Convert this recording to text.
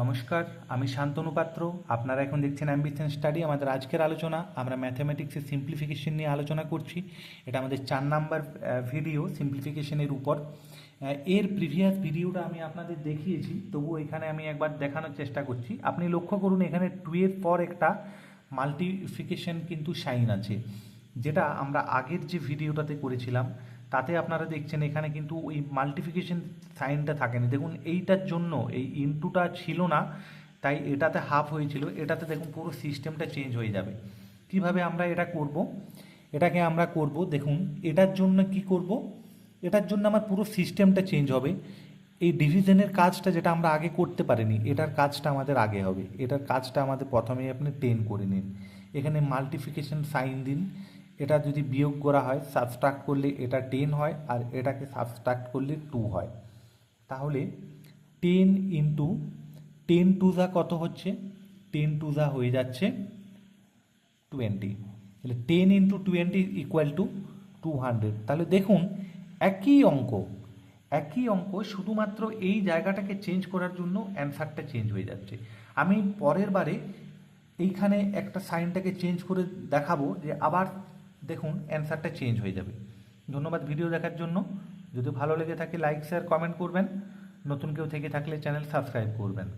নমস্কার, আমি শান্তনু পাত্র। আপনারা এখন দেখছেন অ্যাম্বিশন স্টাডি আমাদের আজকের আলোচনা। আমরা ম্যাথামেটিক্সের সিম্পলিফিকেশন নিয়ে আলোচনা করছি। এটা আমাদের চার নাম্বার ভিডিও সিম্পলিফিকেশনের উপর। এর প্রিভিয়াস ভিডিওটা আমি আপনাদের দেখিয়েছি, তবু এখানে আমি একবার দেখানোর চেষ্টা করছি। আপনি লক্ষ্য করুন, এখানে টু এর পর একটা মাল্টিফিকেশন কিন্তু সাইন আছে, যেটা আমরা আগের যে ভিডিওটাতে করেছিলাম তাতে আপনারা দেখছেন এখানে কিন্তু ওই মাল্টিফিকেশন সাইনটা থাকেনি। দেখুন, এইটার জন্য এই ইনটুটা ছিল না, তাই এটাতে হাফ হয়েছিল। এটাতে দেখুন, পুরো সিস্টেমটা চেঞ্জ হয়ে যাবে। কীভাবে আমরা এটা করব? এটাকে আমরা করব, দেখুন, এটার জন্য কি করব? এটার জন্য আমার পুরো সিস্টেমটা চেঞ্জ হবে। এই ডিভিশনের কাজটা যেটা আমরা আগে করতে পারিনি, এটার কাজটা আমাদের আগে হবে। এটার কাজটা আমাদের প্রথমেই আপনি টেন করে নিন। এখানে মাল্টিফিকেশন সাইন দিন। এটা যদি বিয়োগ করা হয় সাবস্ট্রাক্ট করলে এটা টেন হয় আর এটাকে সাবস্ট্রাক্ট করলে টু হয়। তাহলে টেন ইন্টু টেন টু যা কত হচ্ছে? টেন টু যা হয়ে যাচ্ছে টোয়েন্টি তাহলে ten into twenty equal to two hundred তাহলে দেখুন, একই অঙ্ক একই অঙ্ক, শুধুমাত্র এই জায়গাটাকে চেঞ্জ করার জন্য অ্যান্সারটা চেঞ্জ হয়ে যাচ্ছে। আমি পরের বারে এইখানে একটা সাইনটাকে চেঞ্জ করে দেখাবো যে আবার দেখুন অ্যান্সারটা চেঞ্জ হয়ে যাবে। ধন্যবাদ ভিডিও দেখার জন্য। যদি ভালো লেগে থাকে লাইক শেয়ার কমেন্ট করবেন। নতুন কেউ থেকে থাকলে চ্যানেল সাবস্ক্রাইব করবেন।